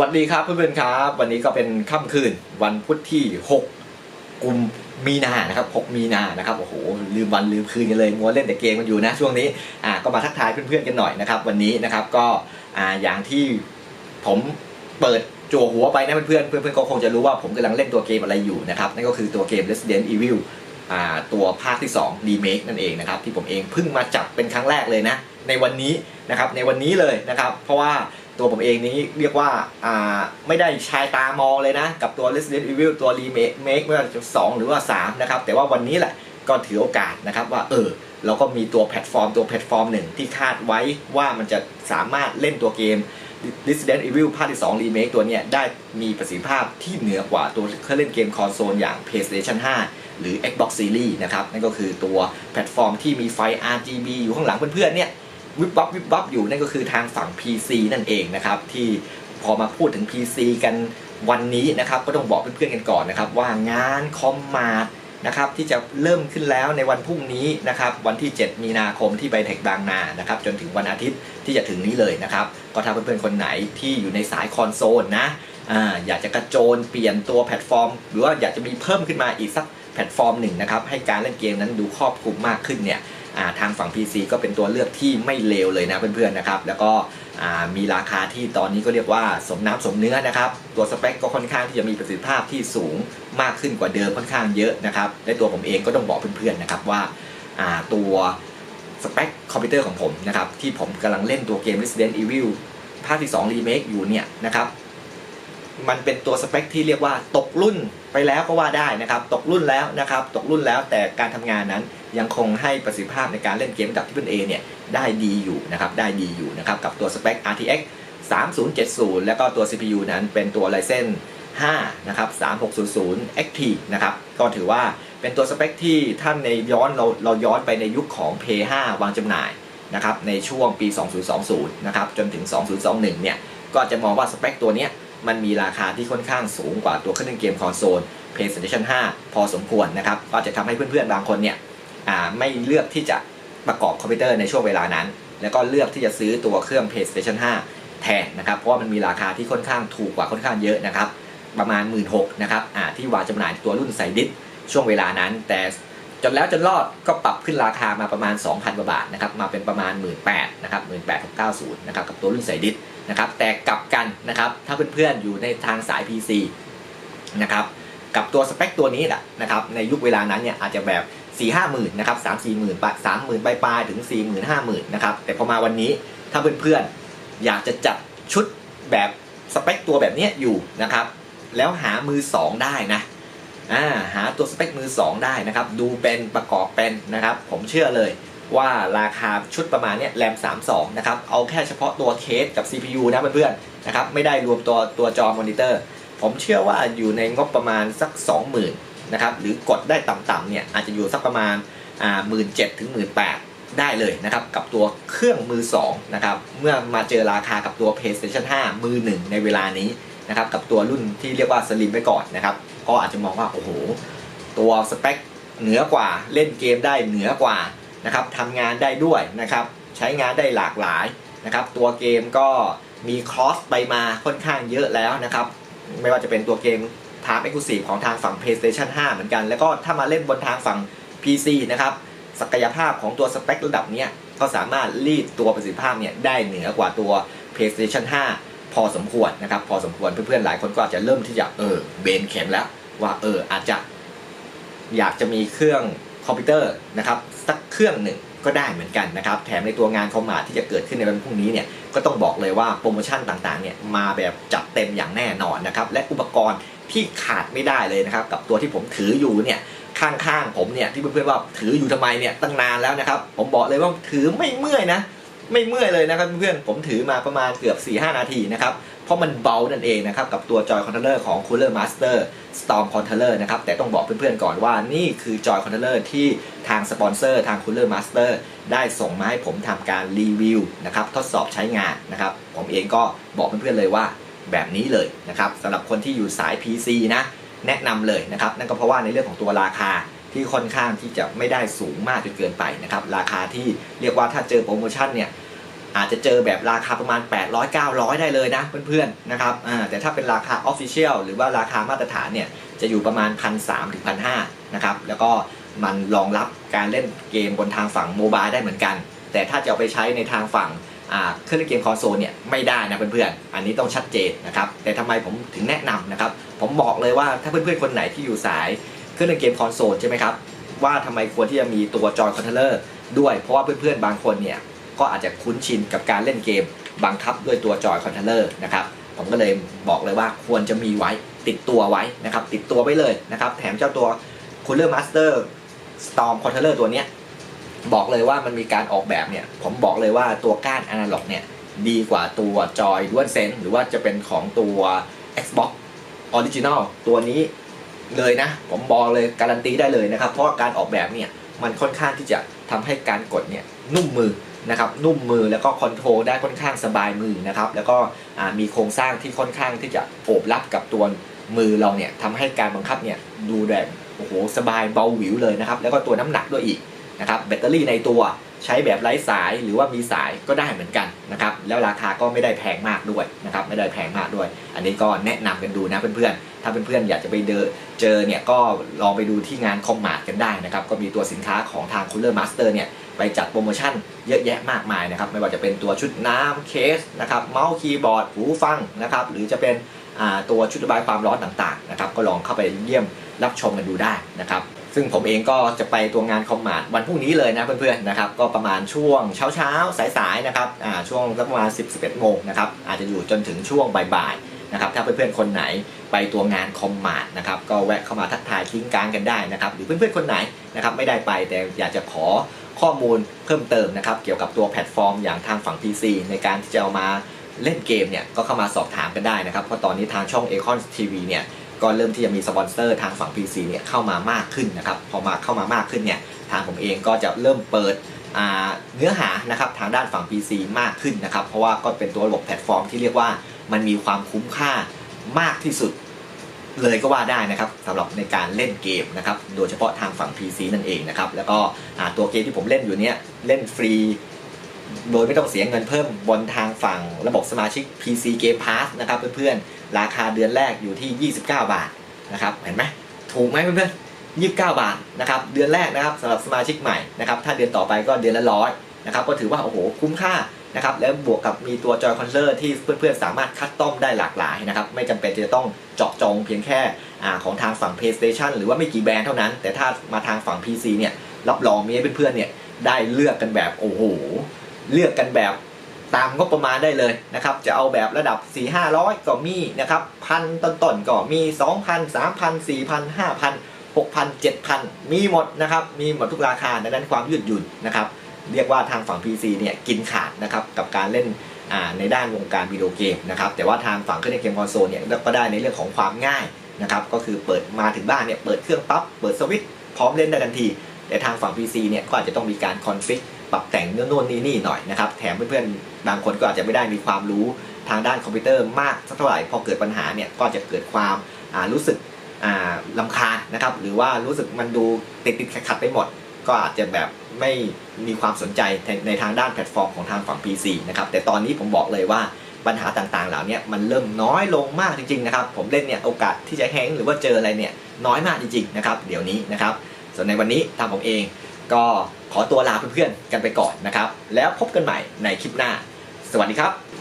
วัสดีครับเพื่อนๆครับ วันนี้ก็เป็นค่ำคืนวันพุธที่ 6 กุมมีนานะครับ 6 มีนานะครับโอ้โหลืมวันลืมคืนกันเลยมัวเล่นแต่เกมกันอยู่นะช่วงนี้อ่าก็มาทักทายเพื่อนๆกันหน่อยนะครับ วันนี้นะครับก็อ่าอย่างที่ผมเปิดจั่วหัวไปนะเพื่อนๆเพื่อนๆก็คงจะรู้ว่าผมกำลังเล่นตัวเกมอะไรอยู่นะครับนั่นก็คือตัวเกม Resident Evil อ่าตัวภาคที่2 Remake นั่นเองนะครับที่ผมเองเพิ่งมาจับเป็นครั้งแรกเลยนะในวันนี้นะครับในวันนี้เลยนะครับ เพราะว่า ตัวผมเองนี้เรียกว่าอ่าไม่ได้ชายตามองเลยนะ กับตัว Resident Evil ตัว Remake ไม่ว่าจะ2หรือว่า 3 นะครับ แต่ว่าวันนี้แหละก็ถือโอกาสนะครับว่าเออเราก็มีตัวแพลตฟอร์มตัวแพลตฟอร์มหนึ่งที่คาดไว้ว่ามันจะสามารถเล่นตัวเกม Resident Evil ภาคที่ 2 Remake ตัวนี้ได้มีประสิทธิภาพที่เหนือกว่าตัวเครื่องเล่นเกมคอนโซลอย่าง PlayStation 5 หรือ Xbox Series นะครับ นั่นก็คือตัวแพลตฟอร์มที่มีไฟ RGB อยู่ข้างหลังเพื่อนๆเนี่ย วิบวับวิบวับอยู่นั่นก็คือทางฝั่ง PC นั่นเองนะครับที่พอมาพูดถึง PC กันวันนี้นะครับก็ต้องบอกเพื่อนๆกันก่อนนะครับ ว่างานคอมมาดนะครับที่จะเริ่มขึ้นแล้วในวันพรุ่งนี้นะครับวันที่ 7 มีนาคมที่ไบเทคบางนานะครับจนถึงวันอาทิตย์ที่จะถึงนี้เลยนะครับก็ถ้าเพื่อนๆคนไหนที่อยู่ในสายคอนโซลนะอาอยากจะกระโจนเปลี่ยนตัวแพลตฟอร์ม หรือว่าอยากจะมีเพิ่มขึ้นมาอีกสักแพลตฟอร์มหนึ่งนะครับให้การเล่นเกมนั้นดูครอบคลุมมากขึ้นเนี่ย ทางฝั่ง PC ก็เป็นตัวเลือกที่ไม่เลวเลยนะเพื่อนๆนะครับ แล้วก็มีราคาที่ตอนนี้ก็เรียกว่าสมน้ำสมเนื้อนะครับ ตัวสเปคก็ค่อนข้างที่จะมีประสิทธิภาพที่สูงมากขึ้นกว่าเดิมค่อนข้างเยอะนะครับและตัวผมเองก็ต้องบอกเพื่อนๆนะครับว่าอ่าตัวสเปคคอมพิวเตอร์ของผมนะครับที่ผมกำลังเล่นตัวเกม Resident Evil ภาคที่2 Remake อยู่เนี่ยนะครับ มันเป็นตัวสเปคที่เรียกว่าตกรุ่นไปแล้วก็ว่าได้นะครับ ตกรุ่นแล้วนะครับ ตกรุ่นแล้วแต่การทำงานนั้นยังคงให้ประสิทธิภาพในการเล่นเกมระดับที่เป็น A เนี่ยได้ดีอยู่นะครับ ได้ดีอยู่นะครับ กับตัวสเปค RTX 3070 แล้วก็ตัว CPU นั้นเป็นตัว Ryzen 5นะครับ3600 XT นะครับ ก็ถือว่าเป็นตัวสเปคที่ท่านในย้อนเราเราย้อนไปในยุคของ p 5 วางจำหน่ายนะครับในช่วงปี 2020 นะครับจนถึง 2021 เนี่ยก็จะมองว่าสเปคตัวเนี้ย มันมีราคาที่ค่อนข้างสูงกว่าตัวเครื่องเล่นเกมคอนโซล PlayStation 5 พอสมควรนะครับก็จะทำให้เพื่อนๆบางคนเนี่ยไม่เลือกที่จะประกอบคอมพิวเตอร์ในช่วงเวลานั้น แล้วก็เลือกที่จะซื้อตัวเครื่อง PlayStation 5 แทนนะครับเพราะว่ามันมีราคาที่ค่อนข้างถูกกว่าค่อนข้างเยอะนะครับประมาณ 1 6ื่นนะครับที่วางจำหน่ายตัวรุ่นใส่ดิสช่วงเวลานั้น แต่ จนแล้วจนรอดก็ปรับขึ้นราคามาประมาณ 2,000กว่าบาทนะครับมาเป็นประมาณ 1 8ื่นนะครับ1 8 9 0นะครับกับตัวรุ่นใส่ดิสนะครับแต่กลับกันนะครับถ้าเพื่อนๆอยู่ในทางสาย PC นะครับกับตัวสเปคตัวนี้แหละนะครับในยุคเวลานั้นเนี่ยอาจจะแบบ4 5หมื่นนะครับ3 4หมื่นปะ3หมื่นปลายๆถึง4 0 0 0 0 5 0,000นนะครับแต่พอมาวันนี้ถ้าเพื่อนๆอยากจะจัดชุดแบบสเปคตัวแบบนี้อยู่นะครับแล้วหามือ 2 ได้นะ หาตัวสเปคมือ 2 ได้นะครับ ดูเป็นประกอบเป็นนะครับ ผมเชื่อเลยว่าราคาชุดประมาณนี้แรม 32 นะครับ เอาแค่เฉพาะตัวเคสกับ CPU นะเพื่อนๆนะครับ ไม่ได้รวมตัวตัวจอมอนิเตอร์ ผมเชื่อว่าอยู่ในงบประมาณสัก 20,000นะครับ หรือกดได้ต่ำๆเนี่ยอาจจะอยู่สักประมาณอ่าหมื่นเจ็ดถึงหมื่นแปดได้เลยนะครับ กับตัวเครื่องมือ2นะครับเมื่อมาเจอราคากับตัว PlayStation 5 มือ 1 ในเวลานี้นะครับกับตัวรุ่นที่เรียกว่าสลิมไปก่อนนะครับ ก็อาจจะมองว่าโอ้โหตัวสเปคเหนือกว่าเล่นเกมได้เหนือกว่านะครับทำงานได้ด้วยนะครับใช้งานได้หลากหลายนะครับตัวเกมก็มีคอสไปมาค่อนข้างเยอะแล้วนะครับไม่ว่าจะเป็นตัวเกมทางเอ็กซ์คลูซีฟของทางฝั่ง PlayStation 5 เหมือนกัน แล้วก็ถ้ามาเล่นบนทางฝั่ง PC นะครับศักยภาพของตัวสเปคระดับนี้ก็สามารถรีดตัวประสิทธิภาพเนี่ยได้เหนือกว่าตัว PlayStation 5 พอสมควรนะครับพอสมควรเพื่อนๆหลายคนก็อาจจะเริ่มที่จะเออเบนเข็มแล้ว ว่าเอออาจจะอยากจะมีเครื่องคอมพิวเตอร์นะครับสักเครื่องหนึ่งก็ได้เหมือนกันนะครับแถมในตัวงานคอมมาที่จะเกิดขึ้นในวันพรุ่งนี้เนี่ยก็ต้องบอกเลยว่าโปรโมชั่นต่างๆเนี่ยมาแบบจัดเต็มอย่างแน่นอนนะครับและอุปกรณ์ที่ขาดไม่ได้เลยนะครับกับตัวที่ผมถืออยู่เนี่ยข้างๆผมเนี่ยที่เพื่อนๆว่าถืออยู่ทำไมเนี่ยตั้งนานแล้วนะครับผมบอกเลยว่าถือไม่เมื่อยนะ ไม่เมื่อยเลยนะครับเพื่อนๆผมถือมาประมาณเกือบ 4-5 นาทีนะครับ เพราะมันเบานั่นเองนะครับ กับตัวจอยคอนโทรลเลอร์ของ Cooler Master Storm Controller นะครับ แต่ต้องบอกเพื่อนๆก่อนว่านี่คือจอยคอนโทรลเลอร์ที่ทางสปอนเซอร์ทาง Cooler Master ได้ส่งมาให้ผมทำการรีวิวนะครับทดสอบใช้งานนะครับ ผมเองก็บอกเพื่อนๆเลยว่าแบบนี้เลยนะครับสำหรับคนที่อยู่สาย PC นะแนะนำเลยนะครับนั่นก็เพราะว่าในเรื่องของตัวราคา ที่ค่อนข้างที่จะไม่ได้สูงมากจนเกินไปนะครับ ราคาที่เรียกว่าถ้าเจอโปรโมชั่นเนี่ยอาจจะเจอแบบราคาประมาณ 800 900 ได้เลยนะเพื่อนๆนะครับแต่ถ้าเป็นราคา Official หรือว่าราคามาตรฐานเนี่ยจะอยู่ประมาณ 1 3 0 0ถึง1,500นะครับแล้วก็มันรองรับการเล่นเกมบนทางฝั่งโมบายได้เหมือนกัน แต่ถ้าจะเอาไปใช้ในทางฝั่งเครื่องเล่นเกมคอนโซลเนี่ยไม่ได้นะเพื่อนๆ อันนี้ต้องชัดเจนนะครับ แต่ทำไมผมถึงแนะนำนะครับ ผมบอกเลยว่าถ้าเพื่อนๆ คนไหนที่อยู่สาย เครื่องเล่นเกมคอนโซลใช่ไหมครับ ว่าทำไมควรที่จะมีตัวจอยคอนโทรลเลอร์ด้วย เพราะว่าเพื่อนๆ บางคนเนี่ยก็อาจจะคุ้นชินกับการเล่นเกมบังคับด้วยตัวจอยคอนโทรลเลอร์นะครับ ผมก็เลยบอกเลยว่าควรจะมีไว้ติดตัวไว้นะครับ ติดตัวไว้เลยนะครับ แถมเจ้าตัว Cooler Master Storm Controller ตัวเนี้ยบอกเลยว่ามันมีการออกแบบเนี่ย ผมบอกเลยว่าตัวก้านอนาล็อกเนี่ยดีกว่าตัวจอยด้วนเซนหรือว่าจะเป็นของตัว Xbox Original ตัวนี้ เลยนะ ผมบอกเลยการันตีได้เลยนะครับ เพราะว่าการออกแบบเนี่ยมันค่อนข้างที่จะทำให้การกดเนี่ยนุ่มมือนะครับนุ่มมือแล้วก็คอนโทรลได้ค่อนข้างสบายมือนะครับ แล้วก็มีโครงสร้างที่ค่อนข้างที่จะโอบรับกับตัวมือเราเนี่ยทำให้การบังคับเนี่ยดูแบบโอ้โหสบายเบาหวิวเลยนะครับ แล้วก็ตัวน้ำหนักด้วยอีกนะครับแบตเตอรี่ในตัวใช้แบบไร้สายหรือว่ามีสายก็ได้เหมือนกันนะครับแล้วราคาก็ไม่ได้แพงมากด้วยนะครับไม่ได้แพงมากด้วย อันนี้ก็แนะนำกันดูนะเพื่อนๆ ถ้าเพื่อนๆอยากจะไปเดเจอเนี่ยก็ลองไปดูที่งานคอมมาร์ทกันได้นะครับ ก็มีตัวสินค้าของทาง Cooler Master เนี่ยไปจัดโปรโมชั่นเยอะแยะมากมายนะครับ ไม่ว่าจะเป็นตัวชุดน้ำเคสนะครับเมาส์คีย์บอร์ดหูฟังนะครับ หรือจะเป็นตัวชุดระบายความร้อนต่างๆนะครับก็ลองเข้าไปเยี่ยมรับชมกันดูได้นะครับซึ่งผมเองก็จะไปตัวงานคอมมาร์ทวันพรุ่งนี้เลยนะเพื่อนๆนะครับก็ประมาณช่วงเช้าๆสายๆนะครับช่วงประมาณ 10 11 โมงนะครับอาจจะอยู่จนถึงช่วงบ่ายๆ นะครับถ้าเพื่อนๆคนไหนไปตัวงานคอมมาร์นะครับก็แวะเข้ามาทักทายทิ้งกลางกันได้นะครับหรือเพื่อนๆคนไหนนะครับไม่ได้ไปแต่อยากจะขอข้อมูลเพิ่มเติมนะครับเกี่ยวกับตัวแพลตฟอร์มอย่างทางฝั่ง PC ในการที่จะเอามาเล่นเกมเนี่ยก็เข้ามาสอบถามกันได้นะครับเพราะตอนนี้ทางช่อง a c o n TV เนี่ยก็เริ่มที่จะมีสปอนเซอร์ทางฝั่ง PC เนี่ยเข้ามามากขึ้นนะครับพอมาเข้ามามากขึ้นเนี่ยทางผมเองก็จะเริ่มเปิดเนื้อหานะครับทางด้านฝั่ง PC มากขึ้นนะครับเพราะว่าก็เป็นตัวระบบแพลตฟอร์มที่เรียกว่า มันมีความคุ้มค่ามากที่สุดเลยก็ว่าได้นะครับสำหรับในการเล่นเกมนะครับโดยเฉพาะทางฝั่ง PC นั่นเองนะครับแล้วก็ตัวเกมที่ผมเล่นอยู่เนี่ยเล่นฟรี โดยไม่ต้องเสียเงินเพิ่มบนทางฝั่งระบบสมาชิก PC Game Pass นะครับเพื่อนๆ ราคาเดือนแรกอยู่ที่ 29 บาทนะครับเห็นไหมถูกไหมเพื่อนๆ29 บาทนะครับเดือนแรกนะครับสำหรับสมาชิกใหม่นะครับถ้าเดือนต่อไปก็เดือนละร้อยนะครับก็ถือว่าโอ้โหคุ้มค่า นะครับแล้วบวกกับมีตัวจอยคอนเลอร์ที่เพื่อนๆ สามารถคัดต้อมได้หลากหลายนะครับไม่จำเป็นจะต้องเจาะจงเพียงแค่อของทางฝั่ง PlayStation หรือว่าไม่กี่แบรนด์เท่านั้น แต่ถ้ามาทางฝั่ง PC เนี่ยรับรองมีให้เพื่อนๆเนี่ยได้เลือกกันแบบโอ้โหเลือกกันแบบตามงบประมาณได้เลยนะครับ จะเอาแบบระดับ 4 5 0 0 ก็มีนะครับพันต้นๆก็มี 2,000 3,000 4,000 5,000 6,000 7,000 มีหมดนะครับ มีหมดทุกราคาดังนั้นความยืดหยุ่นนะครับ เรียกว่าทางฝั่ง PC เนี่ยกินขาดนะครับกับการเล่นในด้านวงการวิดีโอเกมนะครับแต่ว่าทางฝั่งเครื่องเกมคอนโซลเนี่ยก็ได้ในเรื่องของความง่ายนะครับก็คือเปิดมาถึงบ้านเนี่ยเปิดเครื่องปั๊บเปิดสวิตช์พร้อมเล่นได้ทันที แต่ทางฝั่ง PC เนี่ยก็อาจจะต้องมีการคอนฟิกปรับแต่งเนื้อนู่นนี่นี่หน่อยนะครับแถมเพื่อนๆบางคนก็อาจจะไม่ได้มีความรู้ทางด้านคอมพิวเตอร์มากสักเท่าไหร่พอเกิดปัญหาเนี่ยก็จะเกิดความรู้สึกลำคาญนะครับหรือว่ารู้สึกมันดูติดติดขัดไปหมด ก็อาจจะแบบไม่มีความสนใจในทางด้านแพลตฟอร์มของทางฝั่ง PC นะครับแต่ตอนนี้ผมบอกเลยว่าปัญหาต่างๆ เหล่านี้มันเริ่มน้อยลงมากจริงๆนะครับผมเล่นเนี่ยโอกาสที่จะแฮงหรือว่าเจออะไรเนี่ยน้อยมากจริงๆนะครับเดี๋ยวนี้นะครับส่วนในวันนี้ทางผมเองก็ขอตัวลาเพื่อนๆกันไปก่อนนะครับแล้วพบกันใหม่ในคลิปหน้า สวัสดีครับ